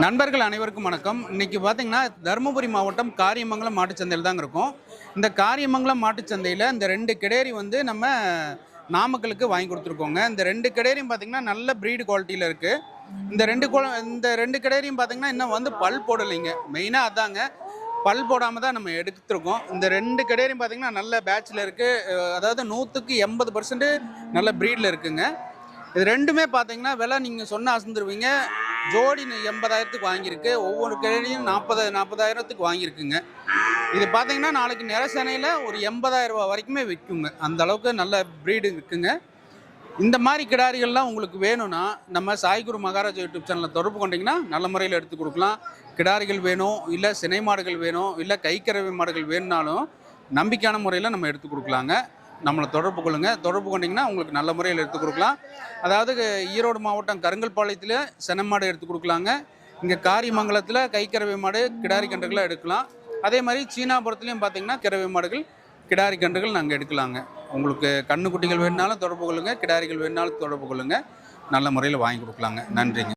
நண்பர்கள் அனைவருக்கும் வணக்கம். இன்னைக்கு பார்த்தீங்கன்னா தருமபுரி மாவட்டம் காரியமங்கலம் மாட்டுச்சந்தையில் தாங்க இருக்கும். இந்த காரியமங்கலம் மாட்டுச்சந்தையில் இந்த ரெண்டு கிடேரி வந்து நம்ம நாமக்கலுக்கு வாங்கி கொடுத்துருக்கோங்க. இந்த ரெண்டு கிடேரியும் பார்த்தீங்கன்னா நல்ல ப்ரீடு குவாலிட்டியில் இருக்குது இந்த ரெண்டு குள- இந்த ரெண்டு கிடேரியும் பார்த்தீங்கன்னா இன்னும் வந்து பல் போடலைங்க. மெயினாக அதாங்க. பல் போடாமல் தான் நம்ம எடுத்துருக்கோம். இந்த ரெண்டு கிடேரியும் பார்த்தீங்கன்னா நல்ல பேட்சில் இருக்குது அதாவது நூற்றுக்கு எண்பது பர்சன்ட் நல்ல ப்ரீடில் இருக்குங்க. இது ரெண்டுமே பார்த்தீங்கன்னா விலை நீங்கள் சொன்ன அசந்துருவீங்க. ஜோடி எண்பதாயிரத்துக்கு வாங்கியிருக்கு. ஒவ்வொரு கிழடியும் நாற்பது நாற்பதாயிரத்துக்கு வாங்கியிருக்குங்க. இது பார்த்தீங்கன்னா நாளைக்கு நிறசனையில் ஒரு எண்பதாயிரம் ரூபா வரைக்குமே விற்குங்க. அந்த அளவுக்கு நல்ல ப்ரீடு இருக்குங்க. இந்த மாதிரி கிடாரிகள்லாம் உங்களுக்கு வேணும்னா நம்ம சாய்குரு மகாராஜ் யூடியூப் சேனலில் தொடர்பு கொண்டீங்கன்னா நல்ல முறையில் எடுத்து கொடுக்கலாம். கிடாரிகள் வேணும் இல்லை சினை மாடுகள் வேணும் இல்லை கைக்கரவை மாடுகள் வேணும்னாலும் நம்பிக்கையான முறையில் நம்ம எடுத்து கொடுக்கலாங்க. நம்மளை தொடர்பு கொள்ளுங்கள் தொடர்பு கொண்டீங்கன்னா உங்களுக்கு நல்ல முறையில் எடுத்து கொடுக்கலாம். அதாவது ஈரோடு மாவட்டம் கருங்கல்பாளையத்தில் சென மாடு எடுத்து கொடுக்கலாங்க. இங்கே காரிமங்கலத்தில் கைக்கரவை மாடு கிடாரி கன்றுகளாக எடுக்கலாம். அதே மாதிரி சீனாபுரத்துலேயும் பார்த்தீங்கன்னா கிரவை மாடுகள் கிடாரி கன்றுகள் நாங்கள் எடுக்கலாங்க. உங்களுக்கு கண்ணுக்குட்டிகள் வேணுனாலும் தொடர்பு கொள்ளுங்க கிடாரிகள் வேணுனாலும் தொடர்பு கொள்ளுங்க. நல்ல முறையில் வாங்கி கொடுக்கலாங்க. நன்றிங்க.